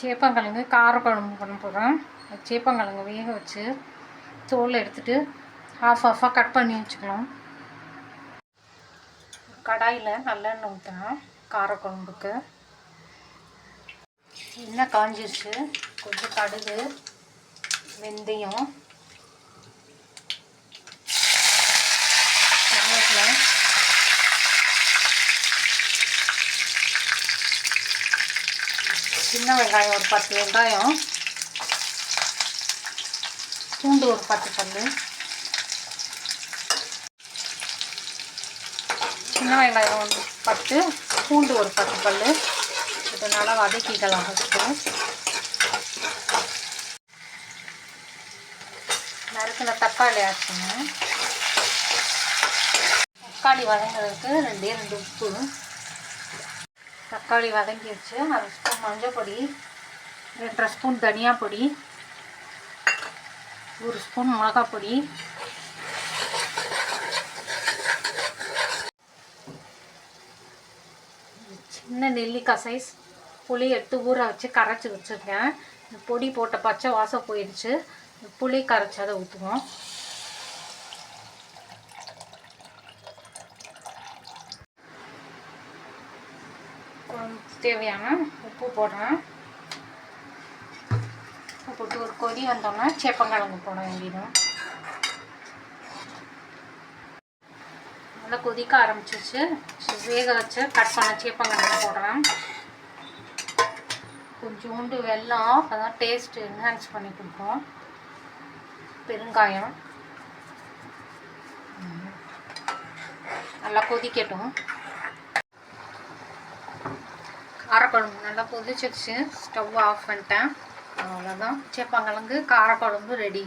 சேப்பங்கிழங்கு காரக்குழம்பு பண்ண போகிறோம் சேப்பங்கிழங்கு வேக வச்சு தோல் எடுத்துட்டு ஹாஃப் ஹாஃபாக கட் பண்ணி வச்சுக்கலாம். கடாயில் நல்லெண்ணெய் ஊற்றணும் காரக்குழம்புக்கு எண்ணெய் காஞ்சிருச்சு. கொஞ்சம் கடுகு வெந்தயம் சின்ன வெங்காயம் ஒரு பத்து வெங்காயம். பூண்டு ஒரு பத்து பல்லு. சின்ன வெங்காயம் ஒரு பத்து பூண்டு ஒரு பத்து பல்லு. இது நல்லா வதக்கிக்கலாம் ஃபஸ்ட்டு நறுக்கின தக்காளி ஆச்சுங்க தக்காளி வதங்குறதுக்கு ரெண்டே ரெண்டு உப்பு. தக்காளி வதங்கிடுச்சு அரை ஸ்பூன் மஞ்சள் பொடி ரெண்டரை ஸ்பூன் தனியா பொடி ஒரு ஸ்பூன் மிளகாய் பொடி. சின்ன நெல்லிக்காய் சைஸ் புளி எடுத்து ஊற வச்சு கரைச்சி வச்சுருக்கேன். இந்த பொடி போட்ட பச்சை வாசம் போயிடுச்சு இந்த புளி கரைச்சி அதை ஊற்றுவோம் தேவையான உப்பு போடுறேன். உப்பு போட்டு ஒரு கொதி வந்தோம்னா சேப்பங்கிழங்கு போட வேண்டியதும் நல்லா கொதிக்க ஆரம்பிச்சிச்சு வேக வச்சு கட் பண்ண சேப்பங்கிழங்கு போடுறேன். கொஞ்சோண்டு வெல்லம் அப்பதான் டேஸ்ட் என்ஹான்ஸ் பண்ணி கொடுக்கும். பெருங்காயம். நல்லா கொதிக்கட்டும். காரக்குழம்பு நல்லா கொதிச்சிருச்சு ஸ்டவ் ஆஃப் பண்ணிட்டேன். அவ்வளோதான் சேப்பாங்கலங்கு காரக்குழம்பு ரெடி